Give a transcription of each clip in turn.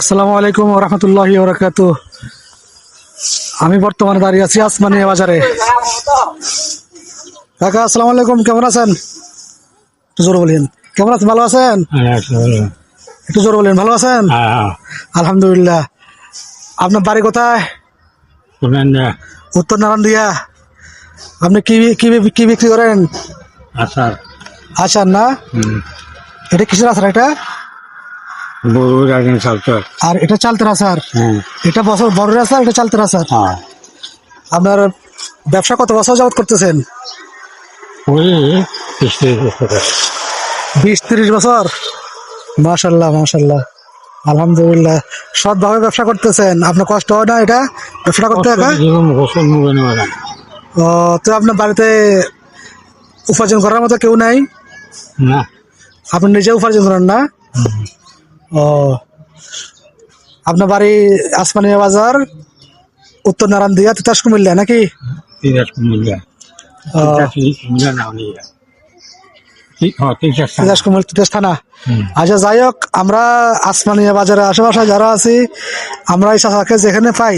আসসালামু আলাইকুম রহমতুল্লাহি বরকাত আমি বর্তমানে দাঁড়িয়ে আছি আসমানি বাজারে। কাকা আসসালামু আলাইকুম কেমন আছেন? একটু জোর বলেন। কেমন আছেন? ভালো আছেন? একটু জোর বলেন ভালো আছেন? আলহামদুলিল্লাহ। আপনার বাড়ি কোথায়? উত্তর নারায়ণ দিয়া আপনি কি কি কি বিক্রি করেন? আচ্ছা আচার না? এটা কিসের আচার এটা? বড় রাখেন সালচার আর এটা চালতের আচার হ্যাঁ। এটা বছর বড় আচার এটা চালতের আচার হ্যাঁ। আপনার ব্যবসা কত বছর যাবত করতেছেন? ওই বিশ তিরিশ বছর। মাশাল্লাহ মাশাল্লাহ। আলহামদুলিল্লাহ। সৎভাবে ব্যবসা করতেছেন। আপনার কষ্ট হয় না এটা? ব্যবসা করতে একা? ও তো আপনার বাড়িতে উপার্জন করার মতো কেউ নাই? না। আপনি নিজে উপার্জন করেন না? আপনার বাড়ি আসমানিয়া বাজার উত্তর নারায়ণ দিয়া তিতাস কুমিল্লা নাকি কুমিল্লা তিতাস কুমিল্লা তিতাস থানা আচ্ছা যাই হোক আমরা আসমানিয়া বাজারের আশেপাশে যারা আছি আমরা এই চাচাকে যেখানে পাই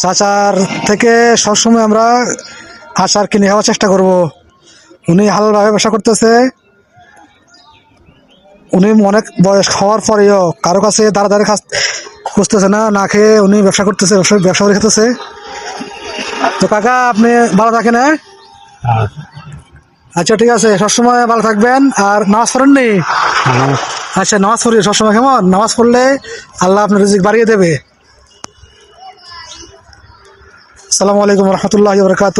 চাচার থেকে সবসময় আমরা আচার কিনে খাওয়ার চেষ্টা করব। উনি হালালভাবে ব্যবসা করতেছে। উনি অনেক বয়স হওয়ার পরেও কারও কাছে দাঁড়া দাঁড়িয়ে খাস খুঁজতেছে না না খেয়ে উনি ব্যবসা করতেছে, ব্যবসা করে খেতেছে। তো কাকা, আপনি ভালো থাকেন হ্যাঁ? আচ্ছা আচ্ছা ঠিক আছে, সবসময় ভালো থাকবেন। আর নামাজ পড়েননি? আচ্ছা নামাজ পড়ি, সবসময় কেমন? নামাজ পড়লে আল্লাহ আপনার রিজিক বাড়িয়ে দেবে। আসসালামু আলাইকুম রহমতুল্লাহ বরকাত